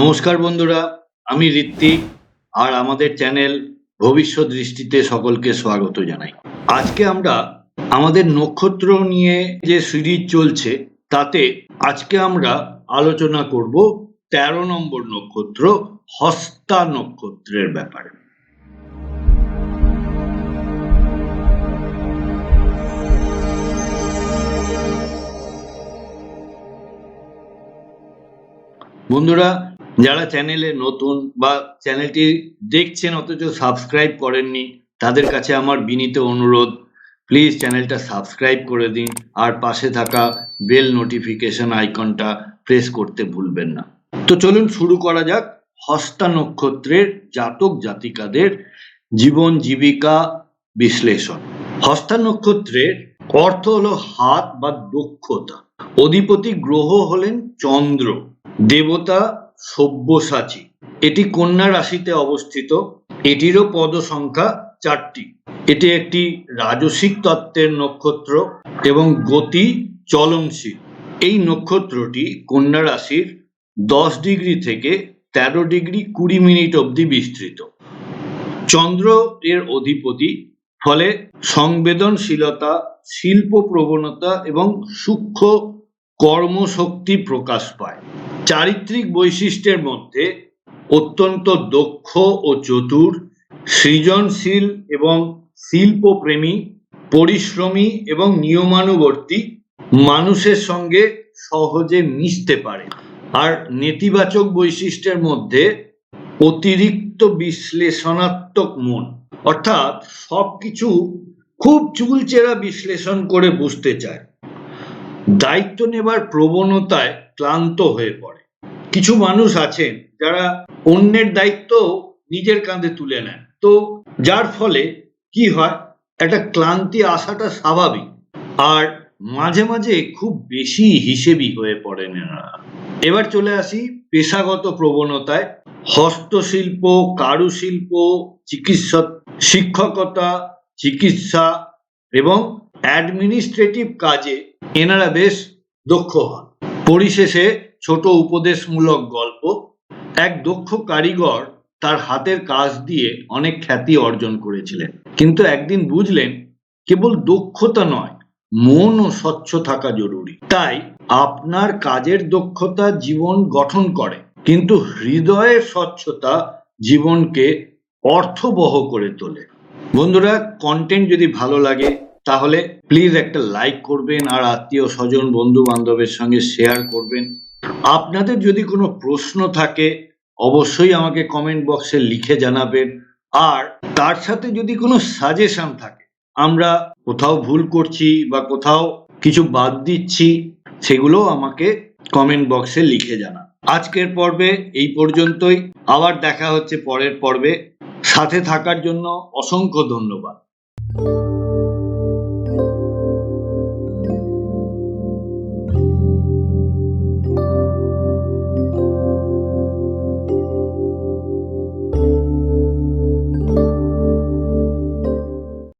নমস্কার বন্ধুরা, আমি ঋত্বিক আর আমাদের চ্যানেল ভবিষ্যৎ দৃষ্টিতে সকলকে স্বাগত জানাই। আজকে আমরা আমাদের নক্ষত্র নিয়ে যে সিরিজ চলছে, তাতে আজকে আমরা আলোচনা করব তেরো নম্বর নক্ষত্র, হস্তা নক্ষত্রের ব্যাপারে। বন্ধুরা যারা চ্যানেলে নতুন বা চ্যানেলটি দেখছেন অথচ সাবস্ক্রাইব করেননি, তাদের কাছে আমার বিনীত অনুরোধ প্লিজ চ্যানেলটা সাবস্ক্রাইব করে দিন আর পাশে থাকা বেল নোটিফিকেশন আইকনটা প্রেস করতে ভুলবেন না। তো চলুন শুরু করা যাক হস্তা নক্ষত্রের জাতক জাতিকাদের জীবন জীবিকা বিশ্লেষণ। হস্তা নক্ষত্রের অর্থ হলো হাত বা দক্ষতা। অধিপতি গ্রহ হলেন চন্দ্র, দেবতা সব্যসাচী। এটি কন্যা রাশিতে অবস্থিত। এটিরও পদ সংখ্যা চারটি। এটি একটি রাজসিক তত্ত্বের নক্ষত্র এবং গতি চলনশীল। এই নক্ষত্রটি কন্যা রাশির দশ ডিগ্রি থেকে তেরো ডিগ্রি কুড়ি মিনিট অবধি বিস্তৃত। চন্দ্র এর অধিপতি, ফলে সংবেদনশীলতা শিল্প প্রবণতা এবং সূক্ষ্ম কর্মশক্তি প্রকাশ পায়। চারিত্রিক বৈশিষ্ট্যের মধ্যে অত্যন্ত দক্ষ ও চতুর, সৃজনশীল এবং শিল্পপ্রেমী, পরিশ্রমী এবং নিয়মানুবর্তী মানুষের সঙ্গে সহজে মিশতে পারে। আর নেতিবাচক বৈশিষ্ট্যের মধ্যে অতিরিক্ত বিশ্লেষণাত্মক মন, অর্থাৎ সবকিছু খুব চুলচেরা বিশ্লেষণ করে বুঝতে চায়। দায়িত্ব নেবার প্রবণতায় ক্লান্ত হয়ে পড়ে। কিছু মানুষ আছেন যারা অন্যের দায়িত্ব নিজের কাঁধে তুলে নেন। তো যার ফলে কি হয়? একটা ক্লান্তি আসাটা স্বাভাবিক। আর মাঝে মাঝে খুব বেশি হিসেবি হয়ে পড়েন এনারা এবার চলে আসি পেশাগত প্রবণতায়। হস্তশিল্প, কারুশিল্প, চিকিৎসা, শিক্ষকতা, চিকিৎসা এবং অ্যাডমিনিস্ট্রেটিভ কাজে এনারা বেশ দক্ষ হন। পরিশেষে ছোট উপদেশমূলক গল্প, এক দক্ষ কারিগর তার হাতের কাজ দিয়ে অনেক খ্যাতি অর্জন করেছিলেন। কিন্তু একদিন বুঝলেন, কেবল দক্ষতা নয়, মন ও স্বচ্ছ থাকা জরুরি। তাই আপনার কাজের দক্ষতা জীবন গঠন করে, কিন্তু হৃদয়ের স্বচ্ছতা জীবনকে অর্থবহ করে তোলে। বন্ধুরা কন্টেন্ট যদি ভালো লাগে তাহলে প্লিজ একটা লাইক করবেন আর আত্মীয় স্বজন বন্ধু বান্ধবের সঙ্গে শেয়ার করবেন। আপনাদের যদি কোনো প্রশ্ন থাকে, অবশ্যই আমাকে কমেন্ট বক্সে লিখে জানাবেন। আর তার সাথে যদি কোনো সাজেশন থাকে, আমরা কোথাও ভুল করছি বা কোথাও কিছু বাদ দিচ্ছি, সেগুলো আমাকে কমেন্ট বক্সে লিখে জানান। আজকের পর্বে এই পর্যন্তই। আবার দেখা হচ্ছে পরের পর্বে। সাথে থাকার জন্য অসংখ্য ধন্যবাদ।